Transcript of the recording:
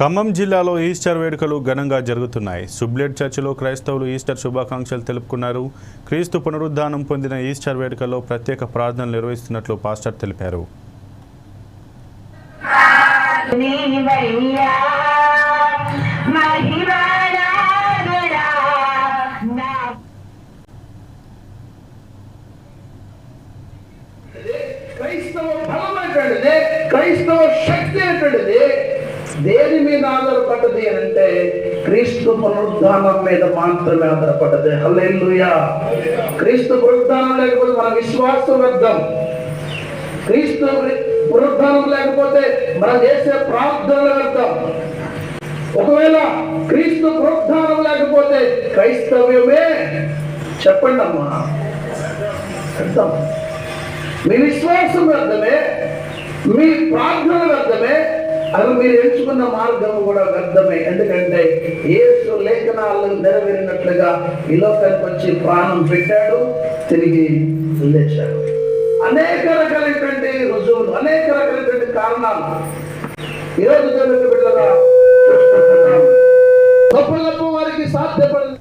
ఖమ్మం జిల్లాలో ఈస్టర్ వేడుకలు ఘనంగా జరుగుతున్నాయి. సుబ్లెట్ చర్చిలో క్రైస్తవులు ఈస్టర్ శుభాకాంక్షలు తెలుపుకున్నారు. క్రీస్తు పునరుద్ధానం పొందిన ఈస్టర్ వేడుకల్లో ప్రత్యేక ప్రార్థనలు నిర్వహిస్తున్నట్లు పాస్టర్ తెలిపారు. క్రైస్తవ క్రైస్తవ దేని మీద ఆధారపడ్డది అని అంటే క్రీస్తు పునరుద్ధానం మీద మాత్రమే ఆధారపడ్డది. హల్లెలూయా. క్రీస్తు పునరుద్ధానం లేకపోతే మన విశ్వాసం వ్యర్థం. క్రీస్తు పునరుద్ధానం లేకపోతే మనం చేసే ప్రార్థనలు వ్యర్థం. ఒకవేళ క్రీస్తు పునరుద్ధానం లేకపోతే క్రైస్తవ్యమే. చెప్పండి అమ్మా. అర్థం మీ విశ్వాసం వ్యర్థమే. మీ ప్రార్థన వ్యర్థం. అవి మీరు ఎంచుకున్న మార్గం కూడా వ్యర్థమే. ఎందుకంటే ఏసు లేఖనాలను నెరవేరినట్లుగా ఈ లోకానికి వచ్చి ప్రాణం పెట్టాడు తిరిగి లేచాడు. అనేక రకాలైనటువంటి రుజువులు అనేక రకాలైనటువంటి కారణాలు. ఈరోజు జరుగుతున్న బిడ్డగా గొప్ప గొప్ప వారికి సాధ్యపడదు